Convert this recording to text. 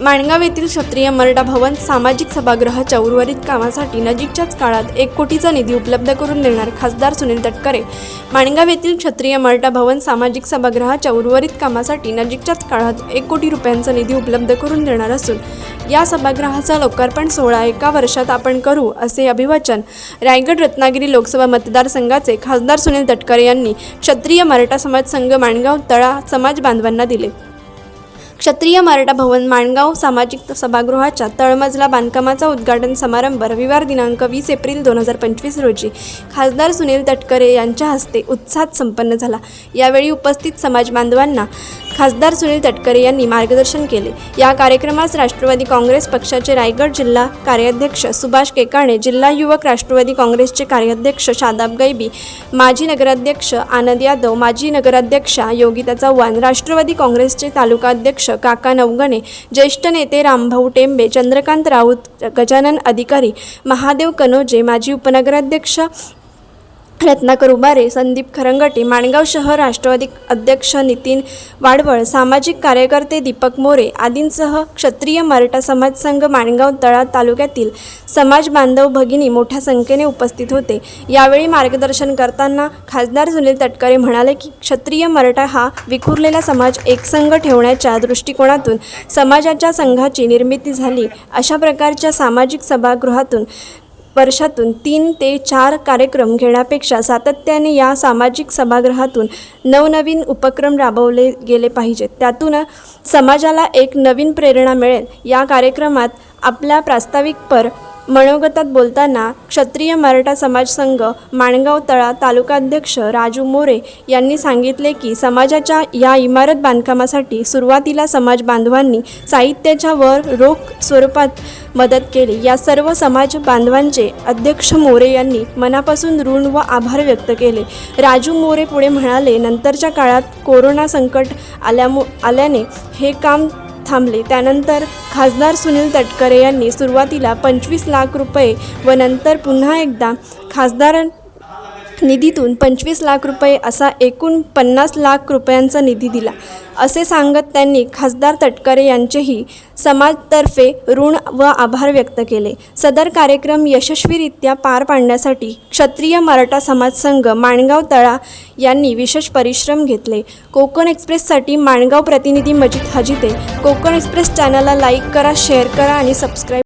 माणगाव येथील क्षत्रिय मराठा भवन सामाजिक सभागृहाच्या उर्वरित कामासाठी नजीकच्याच काळात एक कोटीचा निधी उपलब्ध करून देणार खासदार सुनील तटकरे. माणगाव येथील क्षत्रिय मराठा भवन सामाजिक सभागृहाच्या उर्वरित कामासाठी नजीकच्याच काळात एक कोटी रुपयांचा निधी उपलब्ध करून देणार असून या सभागृहाचा लोकार्पण सोहळा एका वर्षात आपण करू असे अभिवाचन रायगड रत्नागिरी लोकसभा मतदारसंघाचे खासदार सुनील तटकरे यांनी क्षत्रिय मराठा समाज संघ माणगाव तळा समाज बांधवांना दिले. क्षत्रिय मराठा भवन माणगाव सामाजिक सभागृहाच्या तळमजला बांधकामाचा उद्घाटन समारंभ रविवार दिनांक वीस एप्रिल दोन हजार पंचवीस रोजी. खासदार सुनील तटकरे यांच्या हस्ते उत्साहात संपन्न झाला. यावेळी उपस्थित समाज बांधवांना खासदार सुनील तटकरे यांनी मार्गदर्शन केले. या कार्यक्रमास राष्ट्रवादी काँग्रेस पक्षाचे रायगड जिल्हा कार्याध्यक्ष सुभाष केकाणे जिल्हा युवक राष्ट्रवादी काँग्रेसचे कार्याध्यक्ष शादाब गैबी माजी नगराध्यक्ष आनंद यादव माजी नगराध्यक्षा योगिता चव्हाण राष्ट्रवादी काँग्रेसचे तालुका अध्यक्ष काका नवगणे ज्येष्ठ नेते रामभाऊ टेंबे चंद्रकांत राऊत गजानन अधिकारी महादेव कनोजे माजी उपनगराध्यक्ष रत्नाकर उबारे संदीप खरंगटे माणगाव शहर राष्ट्रवादी अध्यक्ष नितीन वाडवळ सामाजिक कार्यकर्ते दीपक मोरे आदींसह क्षत्रिय मराठा समाज संघ माणगाव तळा तालुक्यातील समाज बांधव भगिनी मोठ्या संख्येने उपस्थित होते. यावेळी मार्गदर्शन करताना खासदार सुनील तटकरे म्हणाले की क्षत्रिय मराठा हा विखुरलेला समाज एकसंघ ठेवण्याच्या दृष्टिकोनातून समाजाच्या संघाची निर्मिती झाली. अशा प्रकारच्या सामाजिक सभागृहातून वर्षातून तीन ते चार कार्यक्रम घेण्यापेक्षा सातत्याने या सामाजिक सभागृहातून नवनवीन उपक्रम राबवले गेले पाहिजेत. त्यातून समाजाला एक नवीन प्रेरणा मिळेल. या कार्यक्रमात आपल्या प्रास्ताविक पर मनोगतात बोलताना क्षत्रिय मराठा समाज संघ माणगाव तळा तालुकाध्यक्ष राजू मोरे यांनी सांगितले की समाजाच्या या इमारत बांधकामासाठी सुरुवातीला समाज बांधवांनी साहित्याच्या वर रोख स्वरूपात मदत केली. या सर्व समाज बांधवांचे अध्यक्ष मोरे यांनी मनापासून ऋण व आभार व्यक्त केले. राजू मोरे पुढे म्हणाले नंतरच्या काळात कोरोना संकट आल्यामु आल्याने हे काम थांबले. त्यानंतर खासदार सुनील तटकरे यांनी सुरुवातीला पंचवीस लाख रुपये व नंतर पुन्हा एकदा खासदार निधीतून पंचवीस लाख रुपये असा एकूण पन्नास लाख रुपयांचा निधी दिला. असे सांगत त्यांनी खासदार तटकरे यांचेही समाजतर्फे ऋण व आभार व्यक्त केले. सदर कार्यक्रम यशस्वीरित्या पार पाडण्यासाठी क्षत्रिय मराठा समाज संघ माणगाव तळा यांनी विशेष परिश्रम घेतले. कोकण एक्सप्रेससाठी माणगाव प्रतिनिधी मजिद हजिते. कोकण एक्सप्रेस चॅनलला लाईक करा शेअर करा आणि सबस्क्राईब